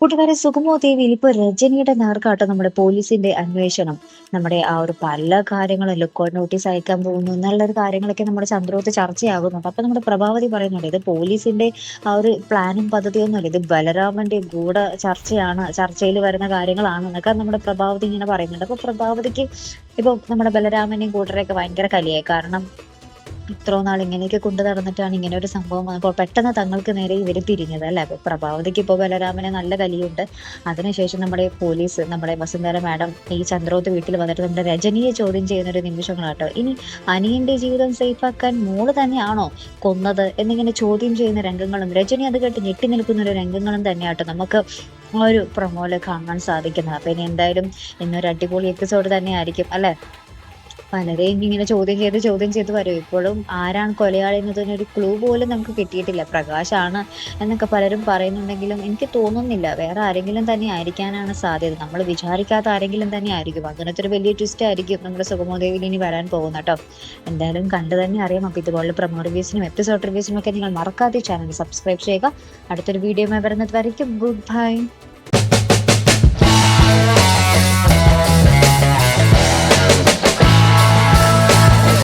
കൂട്ടുകാരെ സുഗമോ ദേവിയിൽ ഇപ്പൊ രജനിയുടെ നേർക്കാട്ടോ നമ്മുടെ പോലീസിന്റെ അന്വേഷണം. നമ്മുടെ ആ ഒരു പല കാര്യങ്ങളും ലുക്കൗട്ട് നോട്ടീസ് അയക്കാൻ പോകുന്നു എന്നുള്ളൊരു കാര്യങ്ങളൊക്കെ നമ്മുടെ ചന്ദ്രോത്ത് ചർച്ചയാകുന്നുണ്ട്. അപ്പൊ നമ്മുടെ പ്രഭാവതി പറയുന്നുണ്ട് ഇത് പോലീസിന്റെ ആ ഒരു പ്ലാനും പദ്ധതിയൊന്നുമല്ല ഇത് ബലരാമന്റെ ഗൂഢ ചർച്ചയാണ് ചർച്ചയിൽ വരുന്ന കാര്യങ്ങളാണ് എന്നൊക്കെ നമ്മുടെ പ്രഭാവതി ഇങ്ങനെ പറയുന്നുണ്ട്. അപ്പൊ പ്രഭാവതിക്ക് ഇപ്പൊ നമ്മുടെ ബലരാമനെയും കൂട്ടരെയൊക്കെ ഭയങ്കര കലിയായി. കാരണം ഇത്രയും നാൾ ഇങ്ങനെയൊക്കെ കൊണ്ടു നടന്നിട്ടാണ് ഇങ്ങനെ ഒരു സംഭവം വന്നപ്പോൾ പെട്ടെന്ന് തങ്ങൾക്ക് നേരെ ഇവർ തിരിഞ്ഞത് അല്ലേ? അപ്പോൾ പ്രഭാവതിക്ക് ഇപ്പോൾ ബലരാമന് നല്ല കലിയുണ്ട്. അതിനുശേഷം നമ്മുടെ പോലീസ് നമ്മുടെ വസുന്ധര മാഡം ഈ ചന്ദ്രോത്ത് വീട്ടിൽ വന്നിട്ട് നമ്മുടെ രജനിയെ ചോദ്യം ചെയ്യുന്ന ഒരു നിമിഷങ്ങളാട്ടോ. ഇനി അനിയന്റെ ജീവിതം സേഫാക്കാൻ മോൾ തന്നെയാണോ കൊന്നത് എന്നിങ്ങനെ ചോദ്യം ചെയ്യുന്ന രംഗങ്ങളും രജനി അത് കേട്ട് ഞെട്ടി നിൽക്കുന്ന ഒരു രംഗങ്ങളും തന്നെയാട്ടോ നമുക്ക് ഒരു പ്രൊമോയിൽ കാണാൻ സാധിക്കുന്നത്. അപ്പൊ ഇനി എന്തായാലും ഇന്നൊരു അടിപൊളി എപ്പിസോഡ് തന്നെ ആയിരിക്കും അല്ലെ? പലരെയും ഇങ്ങനെ ചോദ്യം ചെയ്ത് ചോദ്യം ചെയ്ത് വരും. ഇപ്പോഴും ആരാണ് കൊലയാളി എന്നതിനൊരു ക്ലൂ പോലും നമുക്ക് കിട്ടിയിട്ടില്ല. പ്രകാശാണ് എന്നൊക്കെ പലരും പറയുന്നുണ്ടെങ്കിലും എനിക്ക് തോന്നുന്നില്ല. വേറെ ആരെങ്കിലും തന്നെ ആയിരിക്കാനാണ് സാധ്യത. നമ്മൾ വിചാരിക്കാത്ത ആരെങ്കിലും തന്നെ ആയിരിക്കും. അങ്ങനത്തെ ഒരു വലിയ ട്വിസ്റ്റ് ആയിരിക്കും നമ്മുടെ സുഗമോദേവിയിൽ ഇനി വരാൻ പോകുന്ന കേട്ടോ എന്തായാലും കണ്ടു തന്നെ അറിയാം. അപ്പോൾ ഇതുപോലുള്ള പ്രൊമോ റിവ്യൂസിനും എപ്പിസോഡ് റിവ്യൂസിനും ഒക്കെ നിങ്ങൾ മറക്കാതെ ചാനൽ സബ്സ്ക്രൈബ് ചെയ്യുക. അടുത്തൊരു വീഡിയോ വരുന്നത് വരയ്ക്കും. Good bye